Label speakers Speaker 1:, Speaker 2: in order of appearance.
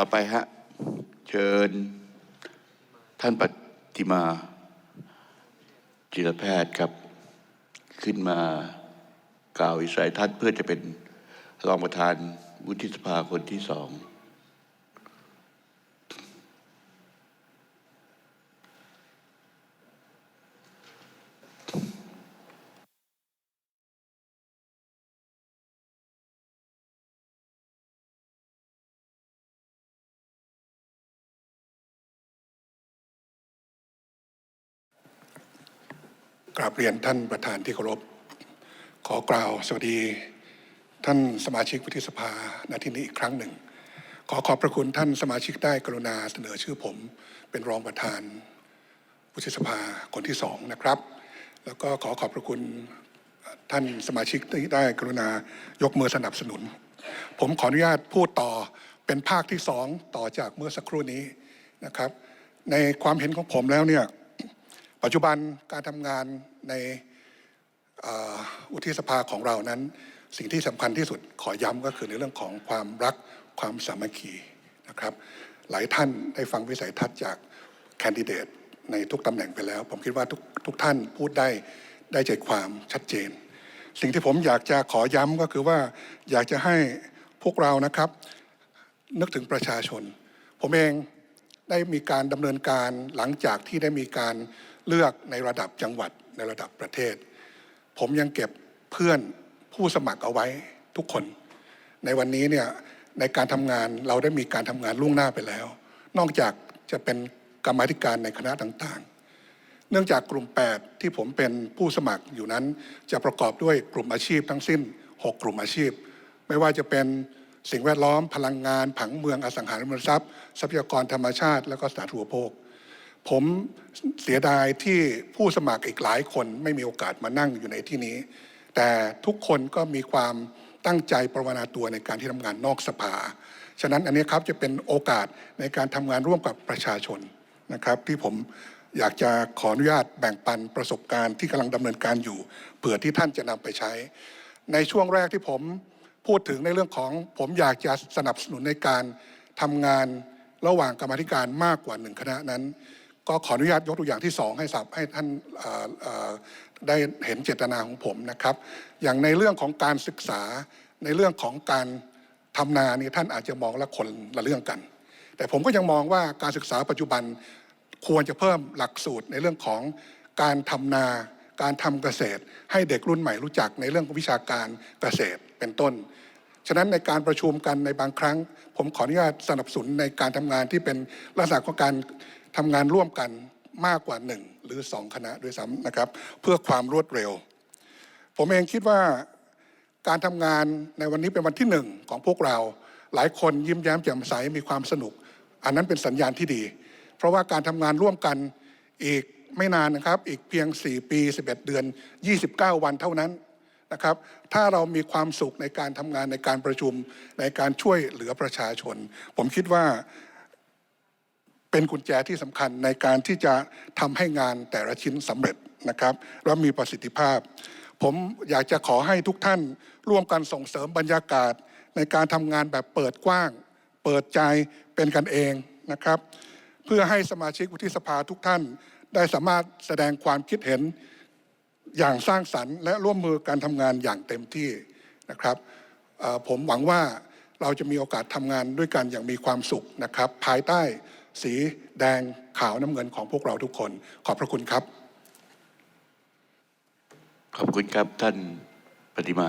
Speaker 1: ต่อไปฮะเชิญท่านปฏิมาจิรแพทย์ครับ ขึ้นมากล่าววิสัยทัศน์เพื่อจะเป็นรองประธานวุฒิสภาคนที่สอง
Speaker 2: กราบเรียนท่านประธานที่เคารพ ขอกล่าวสวัสดีท่านสมาชิกวุฒิสภาณที่นี้อีกครั้งหนึ่ง ขอขอบพระคุณท่านสมาชิกได้กรุณาเสนอชื่อผม เป็นรองประธานวุฒิสภาคนที่สองนะครับ แล้วก็ขอขอบพระคุณท่านสมาชิกที่ได้กรุณายกมือสนับสนุน ผมขออนุญาตพูดต่อเป็นภาคที่สองต่อจากเมื่อสักครู่นี้นะครับ ในความเห็นของผมแล้วเนี่ย ปัจจุบันการทำงานในเอ่อวุฒิสภาของเรานั้น สิ่งที่สำคัญที่สุดขอย้ำก็คือในเรื่องของความรักความสามัคคีนะครับ หลายท่านได้ฟังวิสัยทัศน์จากแคนดิเดตในทุกตำแหน่งไปแล้ว ผมคิดว่าทุกทุกท่านพูดได้ได้ใจความชัดเจน สิ่งที่ผมอยากจะขอย้ำก็คือว่าอยากจะให้พวกเรานะครับ นึกถึงประชาชน ผมเองได้มีการดำเนินการหลังจากที่ได้มีการ เลือกในระดับจังหวัดในระดับประเทศ ผมยังเก็บเพื่อนผู้สมัครเอาไว้ทุกคน ในวันนี้เนี่ยในการทำงานเราได้มีการทำงานล่วงหน้าไปแล้ว นอกจากจะเป็นกรรมธิการในคณะต่างๆ เนื่องจากกลุ่ม 8 ที่ผมเป็นผู้สมัครอยู่นั้น จะประกอบด้วยกลุ่มอาชีพทั้งสิ้น 6 กลุ่มอาชีพ ไม่ว่าจะเป็นสิ่งแวดล้อมพลังงาน ผังเมืองอสังหาริมทรัพย์ ทรัพยากรธรรมชาติ และก็สาธารณูปโภค ผมเสียดายที่ผู้สมัครอีกหลายคนไม่มีโอกาสมานั่งอยู่ในที่นี้ แต่ทุกคนก็มีความตั้งใจประวนาตัวในการที่ทำงานนอกสภา ฉะนั้นอันนี้ครับจะเป็นโอกาสในการทำงานร่วมกับประชาชนนะครับ ที่ผมอยากจะขออนุญาตแบ่งปันประสบการณ์ที่กำลังดำเนินการอยู่เผื่อที่ท่านจะนำไปใช้ ในช่วงแรกที่ผมพูดถึงในเรื่องของผมอยากจะสนับสนุนในการทำงานระหว่างกรรมธิการมากกว่าหนึ่งคณะนั้น ก็ขออนุญาตยกตัวอย่างที่สองให้สับให้ท่านได้เห็นเจตนาของผมนะครับ อย่างในเรื่องของการศึกษาในเรื่องของการทำนานี่ท่านอาจจะมองละคนละเรื่องกัน แต่ผมก็ยังมองว่าการศึกษาปัจจุบันควรจะเพิ่มหลักสูตรในเรื่องของการทำนา การทำเกษตร ให้เด็กรุ่นใหม่รู้จักในเรื่องของวิชาการเกษตรเป็นต้นฉะนั้นในการประชุมกันในบางครั้ง ผมขออนุญาตสนับสนุนในการทำงานที่เป็นลักษณะของการ ทำงานร่วมกันมากกว่าหนึ่งหรือสองคณะด้วยซ้ำนะครับ เพื่อความรวดเร็ว ผมเองคิดว่าการทำงานในวันนี้เป็นวันที่หนึ่งของพวกเรา หลายคนยิ้มแย้มแจ่มใสมีความสนุก อันนั้นเป็นสัญญาณที่ดี เพราะว่าการทำงานร่วมกันอีกไม่นานนะครับ อีกเพียง 4 ปี 11 เดือน 29 วันเท่านั้นนะครับ ถ้าเรามีความสุขในการทำงานในการประชุมในการช่วยเหลือประชาชน ผมคิดว่า เป็นกุญแจที่สำคัญในการที่จะทำให้งานแต่ละชิ้นสำเร็จนะครับ และมีประสิทธิภาพ ผมอยากจะขอให้ทุกท่านร่วมกันส่งเสริมบรรยากาศ ในการทำงานแบบเปิดกว้าง เปิดใจเป็นกันเองนะครับ เพื่อให้สมาชิกวุฒิสภาทุกท่านได้สามารถแสดงความคิดเห็นอย่างสร้างสรรค์ และร่วมมือการทำงานอย่างเต็มที่นะครับผมหวังว่าเราจะมีโอกาสทำงานด้วยกันอย่างมีความสุขนะครับ ภายใต้ สีแดงขาวน้ำเงินของพวกเราทุกคน ขอบพระคุณครับ
Speaker 1: ขอบคุณครับท่านปฏิมา